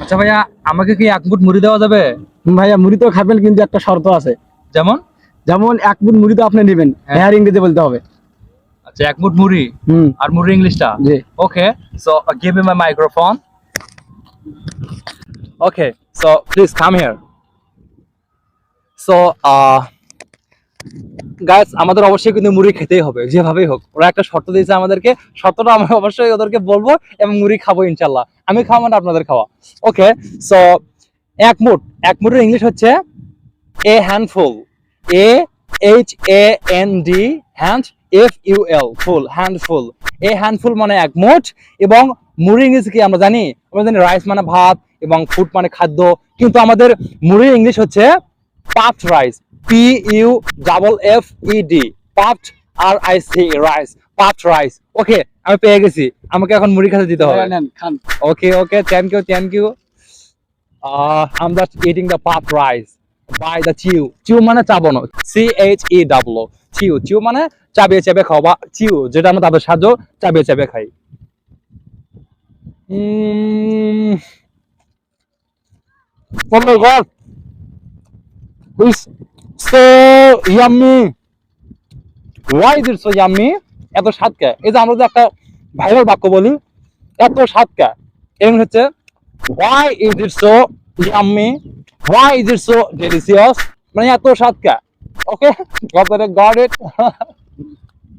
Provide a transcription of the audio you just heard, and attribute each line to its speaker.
Speaker 1: আচ্ছা ভাইয়া আমাকে কি এক মুঠ মুড়ি দেওয়া যাবে?
Speaker 2: ভাইয়া মুড়ি তো খাবেন কিন্তু একটা শর্ত আছে।
Speaker 1: যেমন?
Speaker 2: যেমন এক মুঠ মুড়ি তো আপনি নেবেন
Speaker 1: হ্যাঁ।
Speaker 2: হ্যাঁ ইংরেজি বলতে হবে।
Speaker 1: আচ্ছা এক মুঠ মুড়ি? আর মুড়ি ইংলিশটা?
Speaker 2: জি।
Speaker 1: Okay, so uh, give me my microphone. Okay, so please come here. So, guys, আমাদের অবশ্যই কিন্তু মুড়ি খেতেই হবে যেভাবেই হোক। ওরা একটা শর্ত দিয়েছে আমাদেরকে শর্তটা আমরা অবশ্যই ওদেরকে বলব এবং মুড়ি খাব ইনশাল্লাহ আমি খাওয়া মানে আপনাদের খাওয়া। ওকে সো এক মুঠ এক মুঠের ইংলিশ হচ্ছে a handful A H A N D hand F U L full handful a handful মানে এক মুঠ এবং মুড়ি ইংলিশ কি আমরা জানি? আমরা জানি রাইস মানে ভাত এবং ফুড মানে খাদ্য। কিন্তু আমাদের মুড়ির ইংলিশ হচ্ছে puffed rice P U double F E D puffed R I C rice puffed rice okay আমি পেয়ে গেছি আমাকে এখন মুড়ি খেতে দিতে হবে Okay, okay, thank you, thank you. Uh, I'm just eating the pop rice by the chew. Chew মানে চাবানো C H E W chew. Chew মানে চাবিয়ে চাবিয়ে খাওয়া বা chew যেটা আমরা তাদের সাহায্য চাবিয়ে চাবিয়ে খাই. Oh my god. It's so yummy. Why is it so yummy? এত স্বাদ কে এই যে আমরা যে একটা ভাইরাল বাক্য বলি এত স্বাদ কে এবং হচ্ছে why is it so yummy why is it so delicious মানে এত স্বাদ কে ওকে গট it